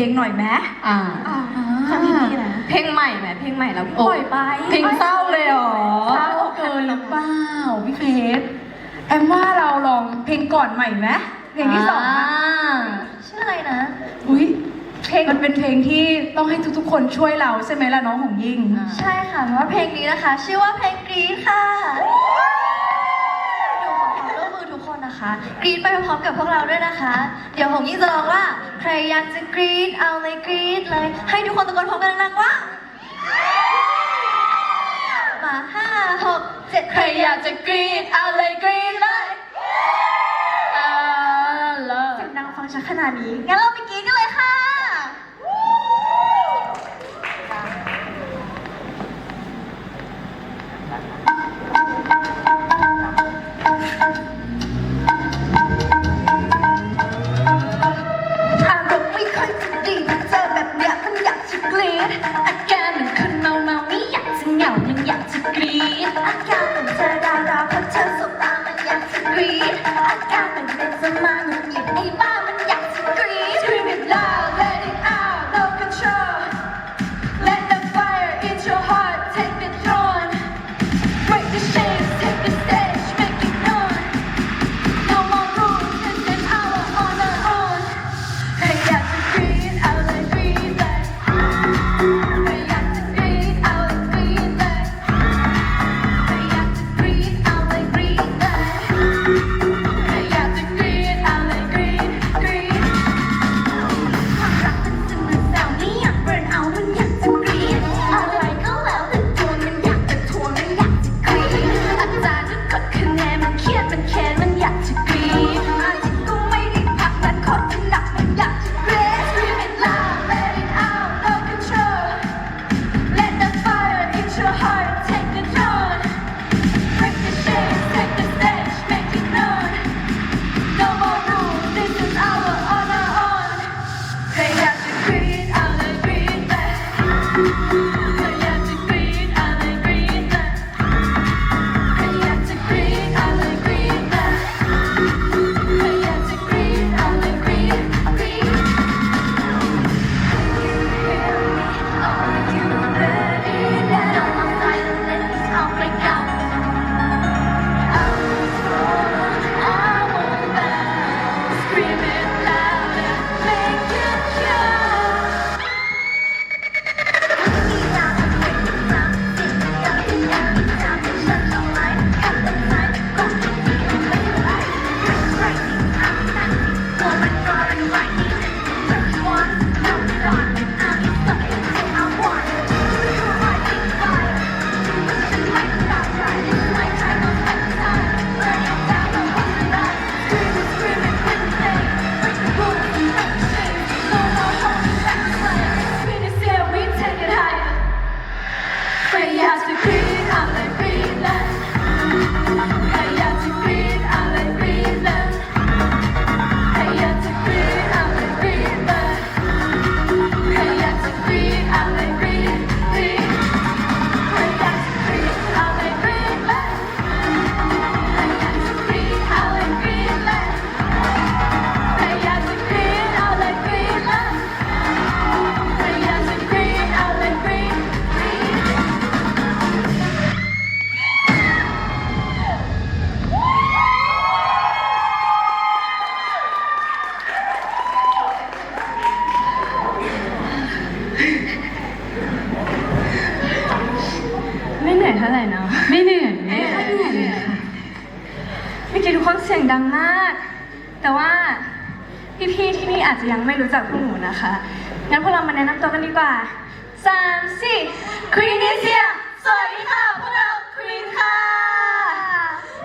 เพลงหน่อยไหมอ่าค่ะพี่พี่นะ เพลงใหม่ไหมเพลงใหม่เราปล่อยไปเพลงเศร้าเลยเหรอเศร้าเกินหรือเปล่าพี่เคสแอมว่าเราลองเพลงก่อนใหม่ไหมเพลงที่สองอะชื่ออะไรนะ อุ้ยเพลงมันเป็นเพลงที่ต้องให้ทุกๆ คนช่วยเราใช่ไหมล่ะน้องหงยิ่งอ่าใช่ค่ะเพราะว่าเพลงนี้นะคะ ชื่อว่าเพลงกรี๊ดค่ะเดี๋ยวขอความร่วมมือทุกค นนะคะ กรี๊ดไปพร้อมๆกับพวกเราด้วยนะคะ เดี๋ยวผมยิ่งจะร้องว่า ใครอยากจะกรี๊ดเอาเลยกรี๊ดเลย ให้ทุกคนตะโกนพร้อมกันดังๆว่ามาห้าหกเจ็ดใครอยากจะกรีดเอาเลยกรีดเลยอ่าเลิศเสียงดังฟังชัดขนาดนี้ งั้นเราไปกรี๊ดกัน การเหมือาก แต่ว่าพี่ๆที่นี่อาจจะยังไม่รู้จักพวกหนูนะคะ งั้นพวกเรามาแนะนำตัวกันดีกว่าสามสี่ควีนิเซีย สวัสดีค่ะ พวกเราควีนค่ะ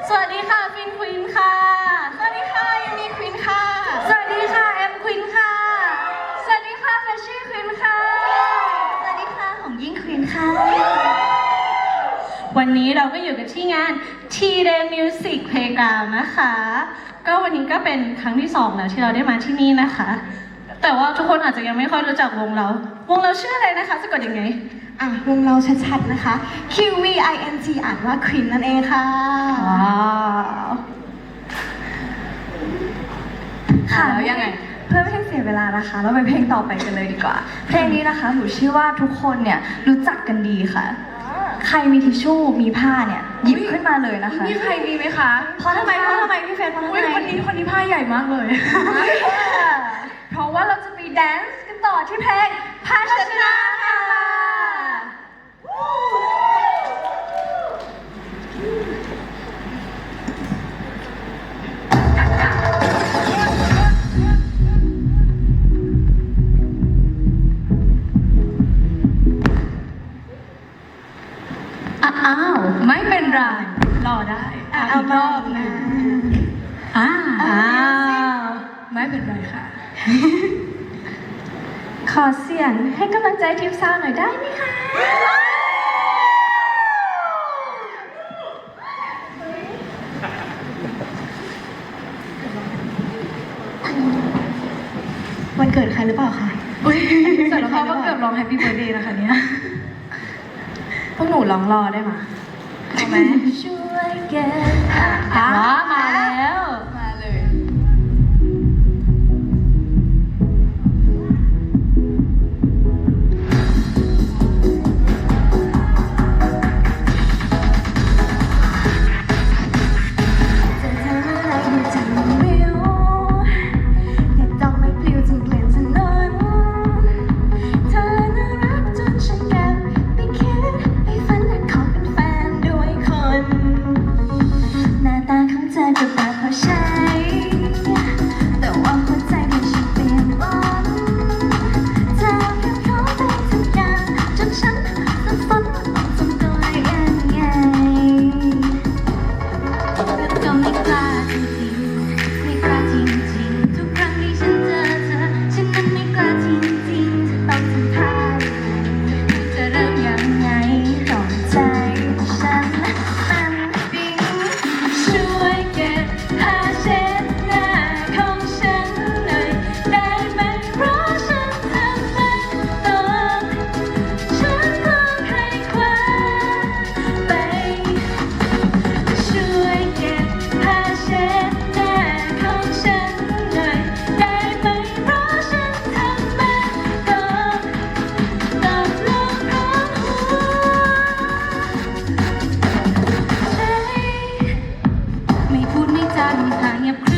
สวัสดีค่ะฟินควีนค่ะ สวัสดีค่ะยูนีควีนค่ะ สวัสดีค่ะแอมควีนค่ะ สวัสดีค่ะแฟชชี่ควีนค่ะ สวัสดีค่ะของยิ่งควีนค่ะ วันนี้เราก็อยู่กันที่งาน T-Day Music Playground นะคะ ก็วันนี้ก็เป็นครั้งที่สองแล้วที่เราได้มาที่นี่นะคะ แต่ว่าทุกคนอาจจะยังไม่ค่อยรู้จักวงเรา วงเราชื่ออะไรนะคะสะกดยังไง อะวงเราชัดๆนะคะ Q V I N G อ่านว่าควินนั่นเองค่ะ ว้าวค่ะ แล้วยังไง เพื่อไม่ให้เสียเวลานะคะ เราไปเพลงต่อไปกันเลยดีกว่า เพลงนี้นะคะหนูเชื่อว่าทุกคนเนี่ยรู้จักกันดีค่ะ ใครมีทิชชู่มีผ้าเนี่ยหยิบขึ้นมาเลยนะคะ มีใครมีไหมคะเพราะทำไมเพราะทำไมพี่เฟซเพราะทำไมคนนี้คนนี้ผ้าใหญ่มากเลย เพราะว่าเราจะมีแดนซ์กันต่อที่เพลงผ้าชนะ อ้าว ไม่เป็นไร รอได้อีกรอบนึงอ้าวไม่เป็นไรค่ะ ขอเสียงให้กำลังใจทีมซาวหน่อยได้ไหมคะ วันเกิดใครหรือเปล่าคะ อุ้ยสารภาพว่าเกือบร้องแฮปปี้เบิร์ดเดย์นะคะเนี่ย พวกหนูร้องรอได้ไหมช่วยแกมาแล้ว I'm kind of crazy.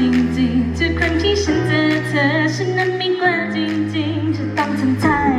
จริงๆทุกครั้งที่ฉันเจอเธอ ฉันนั้นไม่กล้าจริงๆจะต้องทำท่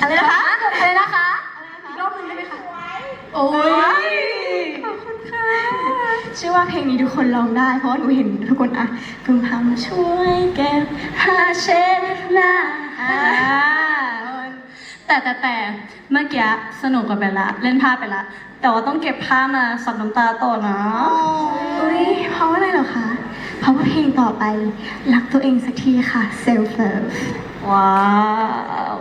อะไรนะคะอะไรนะคะ อีกรอบหนึ่งได้ไหมคะโอ้ยขอบคุณค่ะเชื่อว่าเพลงนี้ทุกคนร้องได้ เพราะว่าหนูเห็นทุกคนอะพึงพำช่วยแก็บหาเช็ดหน้าแต่แต่แต่เมื่อกี้สนุกกับไปละ เล่นผ้าไปละ แต่ว่าต้องเก็บผ้ามาสับน้ำตาต่อนะอุ้ยเพราะอะไรเหรอคะ เพราะว่าเพลงต่อไป รักตัวเองสักทีค่ะ self love ว้าว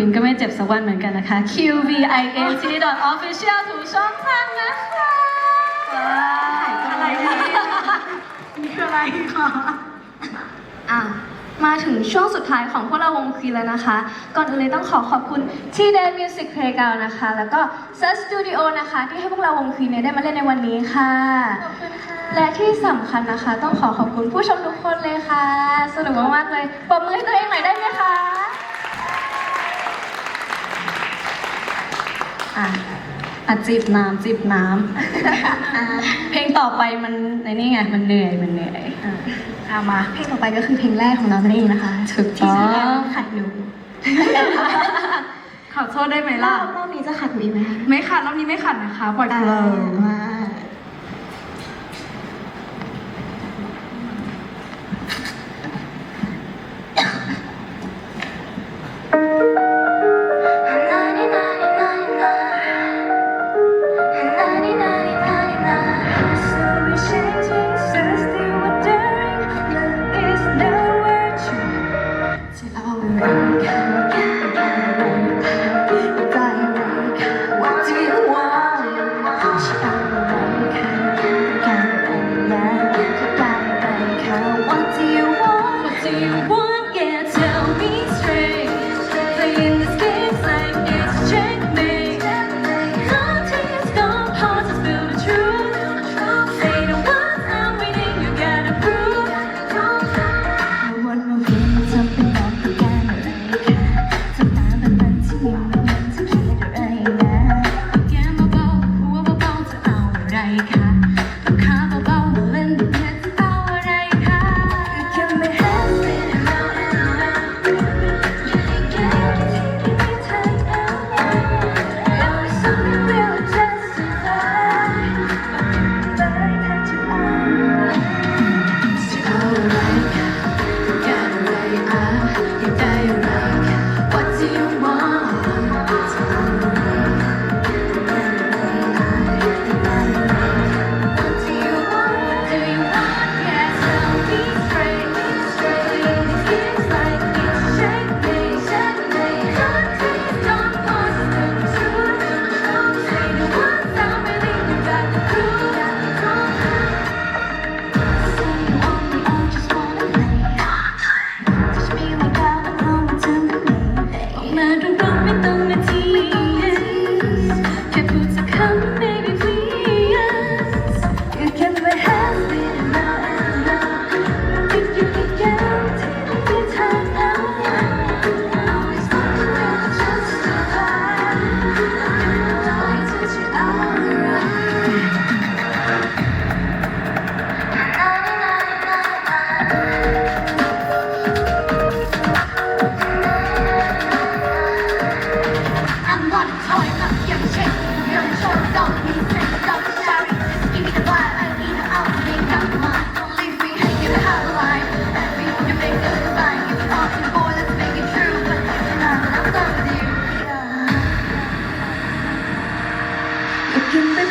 วินก็ไม่เจ็บสักวันเหมือนกันนะคะ QVIN t d official ถูกช่องทางนะคะอะไรนี่คืออะไรคะอะมาถึงช่วงสุดท้ายของพวกเราวงคีแล้วนะคะ ก่อนอื่นเลยต้องขอขอบคุณที่เดนมิวสิกเพลย์กาวนะคะ แล้วก็ซัสสตูดิโอนะคะ ที่ให้พวกเราวงคีเนี่ยได้มาเล่นในวันนี้ค่ะ ขอบคุณค่ะ และที่สำคัญนะคะ ต้องขอขอบคุณผู้ชมทุกคนเลยค่ะ สนุกมากๆเลยปรบมือให้ตัวเองหน่อยได้ไหมคะ อะอะจิบน้ำจิบน้ำอะเพลงต่อไปมันในนี่ไงมันเหนื่อยมันเหนื่อยอะเอามาเพลงต่อไปก็คือเพลงแรกของเรานั่นเองนะคะถูกต้องที่ชื่อว่าขัดหนูขอโทษได้ไหมรอล่ะบรอบนี้จะขัดหนูอีกไหมคะไม่ขัดรอบนี้ไม่ขัดนะคะปล่อยโฟลว์มา What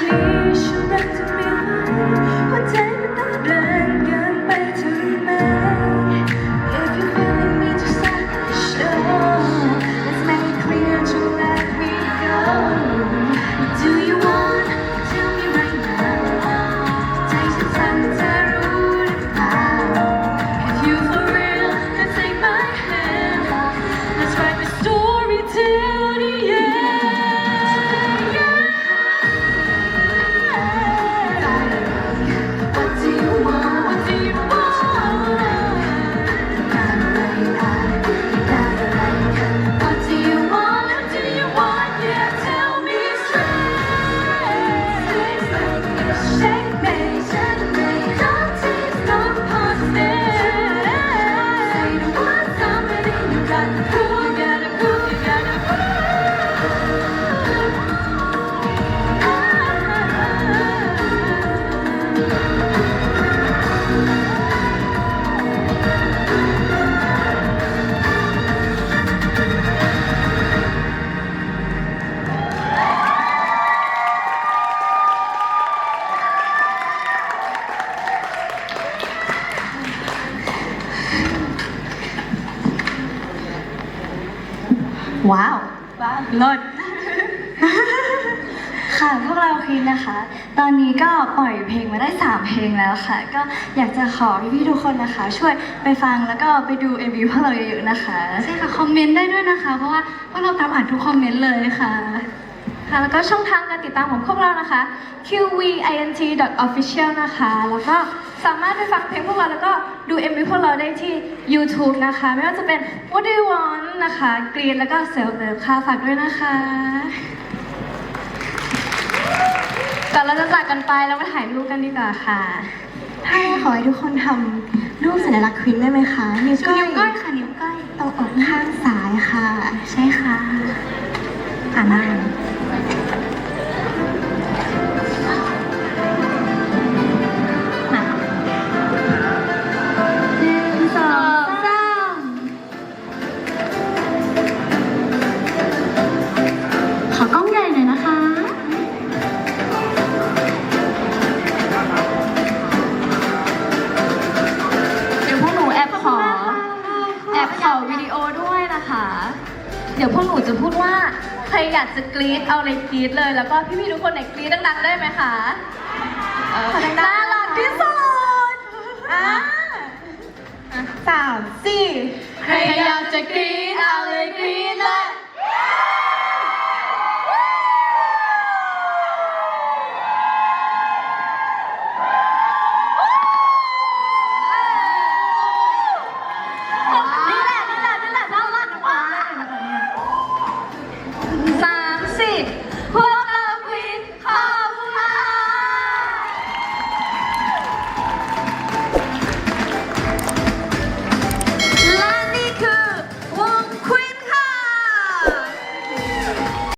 พิมพ์แบบนี้ฉันรั ว้าวเลิศ ค่ะพวกเราคิดนะคะ ตอนนี้ก็ปล่อยเพลงมาได้ 3 เพลงแล้วค่ะ ก็อยากจะขอพี่ๆทุกคนนะคะ ช่วยไปฟังแล้วก็ไปดู MV พวกเราเยอะๆนะคะ ใช่ค่ะ คอมเมนต์ได้ด้วยนะคะ เพราะว่าพวกเราตามอ่านทุกคอมเมนต์เลยค่ะ ค่ะแล้วก็ช่องทางการติดตามของพวกเรานะคะ qvint.official นะคะ แล้วก็สามารถไปฟังเพลงพวกเราแล้วก็ดู MV พวกเราได้ที่ YouTube นะคะ ไม่ว่าจะเป็น What Do You Want นะคะ Green แล้วก็ Self Love ค่ะ ฝากด้วยนะคะก่อนเราจะจากกันไปเรามาถ่ายรูปกันดีกว่าค่ะ ถ้าขอให้ทุกคนทำรูปสัญลักษณ์ควินได้ไหมคะ นิ้วก้อยนิ้วก้อยค่ะนิ้วก้อยตรงอกข้างซ้ายค่ะ ใช่ค่ะอ่านั่งม จะพูดว่าใครอยากจะกรี๊ดเอาเลยกรี๊ดเลย แล้วก็พี่ๆทุกคนไหนกรี๊ดดังๆได้ไหมคะเออน่ารักที่สุดอะสามสี่ใครอยากจะกรี๊ดเอาเลยกรี๊ดเลย